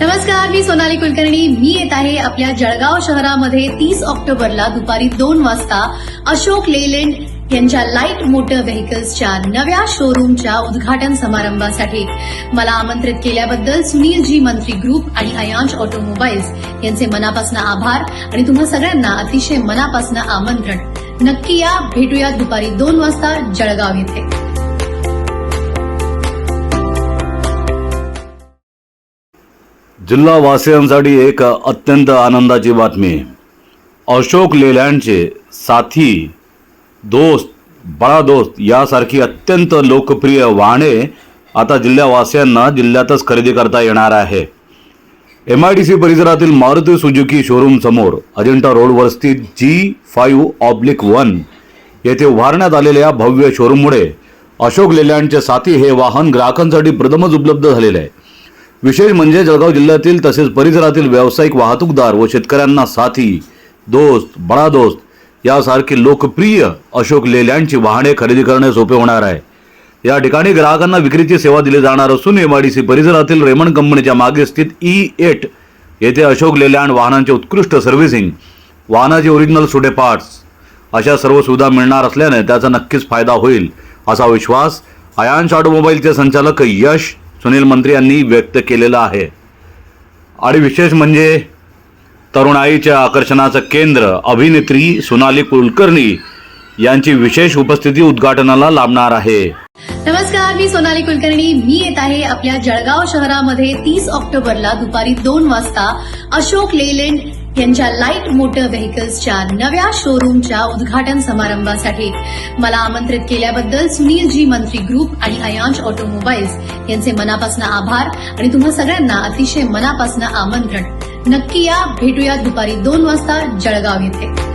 नमस्कार मी सोनाली कुलकर्णी. मी येत आहे आपल्या जळगाव शहरामध्ये तीस ऑक्टोबरला दुपारी दोन वाजता अशोक लेलँड यांच्या लाइट मोटर व्हेकल्सच्या नव्या शोरूमच्या उद्घाटन समारंभासाठी मला आमंत्रित केल्याबद्दल सुनीलजी मंत्री ग्रुप आणि अयांश ऑटोमोबाईल्स यांचे मनापासून आभार आणि तुम्हा सगळ्यांना अतिशय मनापासून आमंत्रण. नक्की या भेटूया दुपारी दोन वाजता जळगाव येथे. जिल्हा वासियांसाठी एक अत्यंत आनंदाची बातमी. अशोक लेलँडचे साथी दोस्त बळा दोस्त यासारखी अत्यंत लोकप्रिय वाहने आता जिल्ह्यावासियांना जिल्ह्यातच खरेदी करता येणार आहे. एम आय डी सी परिसरातील मारुती सुजुकी शोरूम समोर अजिंठा रोडवर स्थित जी फाईव्ह ऑब्लिक वन येथे उभारण्यात आलेल्या भव्य शोरूममुळे अशोक लेलँडचे साथी हे वाहन ग्राहकांसाठी प्रथमच उपलब्ध झालेले आहे. विशेष म्हणजे जळगाव जिल्ह्यातील तसेच परिसरातील व्यावसायिक वाहतूकदार व शेतकऱ्यांना साथी दोस्त बडा दोस्त यासारखी लोकप्रिय अशोक लेलँडची वाहने खरेदी करणे सोपे होणार आहे. या ठिकाणी ग्राहकांना विक्रीची सेवा दिली जाणार असून एमआयडीसी परिसरातील रेमंड कंपनीच्या मागे स्थित ई एट येथे अशोक लेलँड वाहनांचे उत्कृष्ट सर्व्हिसिंग वाहनाचे ओरिजिनल सुटे पार्ट्स अशा सर्व सुविधा मिळणार असल्याने त्याचा नक्कीच फायदा होईल असा विश्वास अयांश ऑटोमोबाईलचे संचालक यश सुनील मंत्री यांनी व्यक्त केलेला आहे. आणि विशेष म्हणजे तरुणाईच्या आकर्षणाचं केंद्र अभिनेत्री सोनाली कुलकर्णी यांची विशेष उपस्थिती उद्घाटनाला लाभणार आहे. नमस्कार मी सोनाली कुलकर्णी. मी येत आहे आपल्या जळगाव शहरामध्ये तीस ऑक्टोबरला दुपारी दोन वाजता अशोक लेलँड यांच्या लाइट मोटर व्हेकल्सच्या नव्या शोरूमच्या उद्घाटन समारंभासाठी मला आमंत्रित केल्याबद्दल सुनीलजी मंत्री ग्रुप आणि अयांश ऑटोमोबाईल्स यांचे मनापासून आभार आणि तुम्हा सगळ्यांना अतिशय मनापासून आमंत्रण. नक्की या भेटूया दुपारी दोन वाजता जळगाव येथे.